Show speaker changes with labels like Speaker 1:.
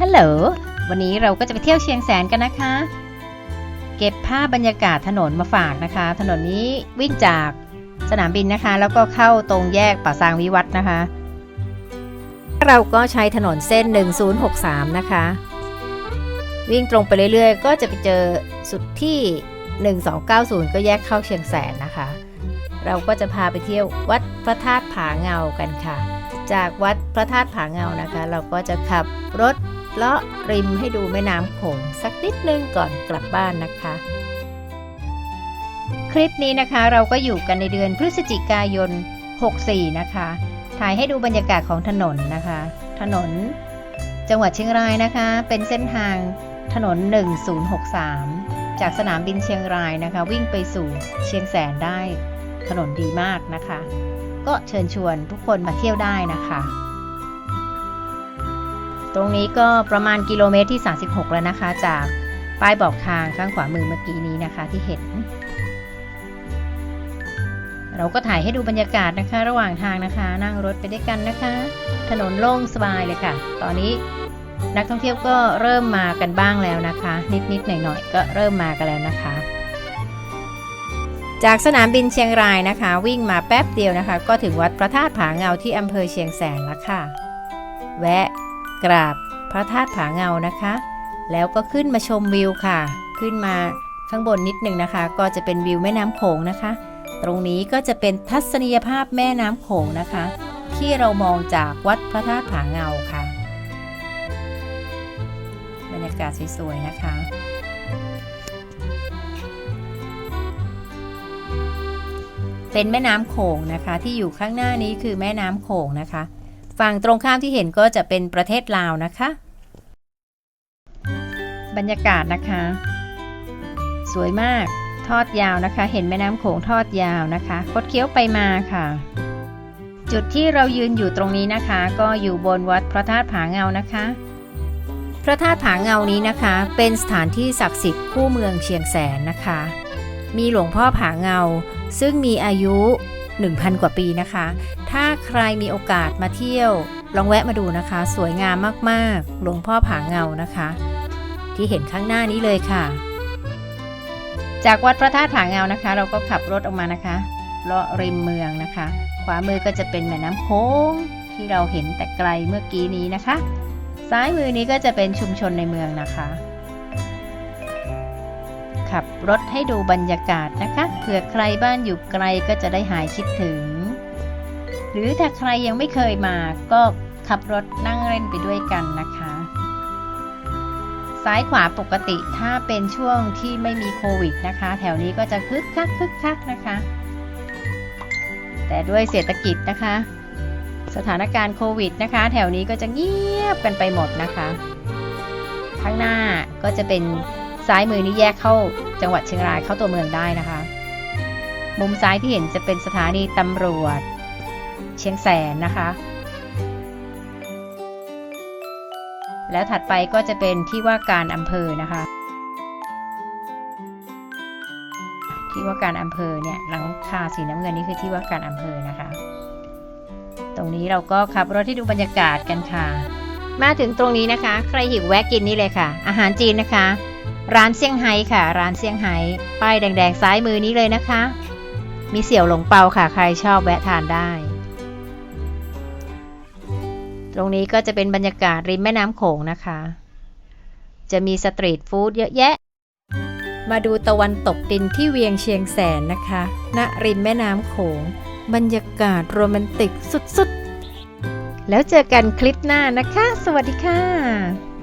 Speaker 1: ฮัลโหล วันนี้เราก็จะไปเที่ยวเชียงแสนกันนะคะ เก็บภาพบรรยากาศถนนมาฝากนะคะ ถนนนี้วิ่งจากสนามบินนะคะ แล้วก็เข้าตรงแยกป่าซางวิวัฒน์นะคะ เราก็ใช้ถนนเส้น 1063 นะคะ วิ่งตรงไปเรื่อยๆ ก็จะไปเจอสุดที่ 1290 ก็แยกเข้าเชียงแสนนะคะ เราก็จะพาไปเที่ยววัดพระธาตุผาเงากันค่ะ จากวัดพระธาตุผาเงานะคะ เราก็จะขับรถ เลาะริมให้ดูแม่น้ำโขงสักนิดนึงก่อนกลับบ้านนะคะ คลิปนี้นะคะเราก็อยู่กันในเดือนพฤศจิกายน 64 นะคะ ถ่ายให้ดูบรรยากาศของถนนนะคะ ถนนจังหวัดเชียงรายนะคะ เป็นเส้นทางถนน 1063 จากสนามบินเชียงรายนะคะ วิ่งไปสู่เชียงแสนได้ถนนดีมากนะคะ ก็เชิญชวนทุกคนมาเที่ยวได้นะคะ ตรงนี้ก็ประมาณกิโลเมตรที่ 36 แล้วนะคะ จากป้ายบอกทางข้างขวามือเมื่อกี้นี้นะคะที่เห็น เราก็ถ่ายให้ดูบรรยากาศนะคะ ระหว่างทางนะคะ นั่งรถไปด้วยกันนะคะ ถนนโล่งสบายเลยค่ะ ตอนนี้นักท่องเที่ยวก็เริ่มมากันบ้างแล้วนะคะ นิดๆหน่อยๆก็เริ่มมากันแล้วนะคะ จากสนามบินเชียงรายนะคะ วิ่งมาแป๊บเดียวนะคะ ก็ถึงวัดพระธาตุผาเงาที่อำเภอเชียงแสนแล้วค่ะ แวะ กราบพระธาตุผาเงานะคะ แล้วก็ขึ้นมาชมวิวค่ะ ขึ้นมาข้างบนนิดหนึ่งนะคะ ก็จะเป็นวิวแม่น้ำโขงนะคะ ตรงนี้ก็จะเป็นทัศนียภาพแม่น้ำโขงนะคะ ที่เรามองจากวัดพระธาตุผาเงาค่ะ บรรยากาศสวยๆนะคะเป็นแม่น้ำโขงนะคะ ที่อยู่ข้างหน้านี้คือแม่น้ำโขงนะคะ ฝั่งตรงข้ามที่เห็นก็จะเป็นประเทศลาวนะคะ บรรยากาศนะคะ สวยมากทอดยาวนะคะ เห็นแม่น้ำโขงทอดยาวนะคะคดเคี้ยวไปมาค่ะ จุดที่เรายืนอยู่ตรงนี้นะคะ ก็อยู่บนวัดพระธาตุผาเงานะคะ พระธาตุผาเงานี้นะคะ เป็นสถานที่ศักดิ์สิทธิ์คู่เมืองเชียงแสนนะคะ มีหลวงพ่อผาเงา ซึ่งมีอายุ 1,000 กว่าปีนะคะ ถ้าใครมีโอกาสมาเที่ยว ลองแวะมาดูนะคะ สวยงามมากๆ หลวงพ่อผาเงานะคะ ที่เห็นข้างหน้านี้เลยค่ะ จากวัดพระธาตุผาเงานะคะ เราก็ขับรถออกมานะคะเลาะริมเมืองนะคะ ขวามือก็จะเป็นแม่น้ำโค้งที่เราเห็นแต่ไกลเมื่อกี้นี้นะคะ ซ้ายมือนี้ก็จะเป็นชุมชนในเมืองนะคะ ขับรถให้ดูบรรยากาศนะคะเผื่อใครบ้านอยู่ไกลก็จะได้หายคิดถึง หรือถ้าใครยังไม่เคยมาก็ขับรถนั่งเล่นไปด้วยกันนะคะ ซ้ายขวาปกติถ้าเป็นช่วงที่ไม่มีโควิดนะคะ แถวนี้ก็จะคึกคักคึกคักนะคะ แต่ด้วยเศรษฐกิจนะคะ สถานการณ์โควิดนะคะ แถวนี้ก็จะเงียบกันไปหมดนะคะ ข้างหน้าก็จะเป็น ซ้ายมือนี่แยกเข้าจังหวัดเชียงรายเข้าตัวเมืองได้นะคะ มุมซ้ายที่เห็นจะเป็นสถานีตำรวจ เชียงแสนนะคะ แล้วถัดไปก็จะเป็นที่ว่าการอำเภอนะคะ ที่ว่าการอำเภอเนี่ยหลังคาสีน้ำเงินนี่คือที่ว่าการอำเภอนะคะ ตรงนี้เราก็ขับรถที่ดูบรรยากาศกันค่ะมาถึงตรงนี้นะคะ ใครหิวแวะกินนี่เลยค่ะ อาหารจีนนะคะ ร้านเซี่ยงไฮ้ค่ะ ร้านเซี่ยงไฮ้ป้ายแดงๆซ้ายมือนี้เลยนะคะ มีเสี่ยวหลงเปาค่ะใครชอบแวะทานได้ ตรงนี้ก็จะเป็นบรรยากาศริมแม่น้ำโขงนะคะ จะมีสตรีทฟู้ดเยอะแยะ มาดูตะวันตกดินที่เวียงเชียงแสนนะคะ ณริมแม่น้ำโขง บรรยากาศโรแมนติกสุดๆ แล้วเจอกันคลิปหน้านะคะ สวัสดีค่ะ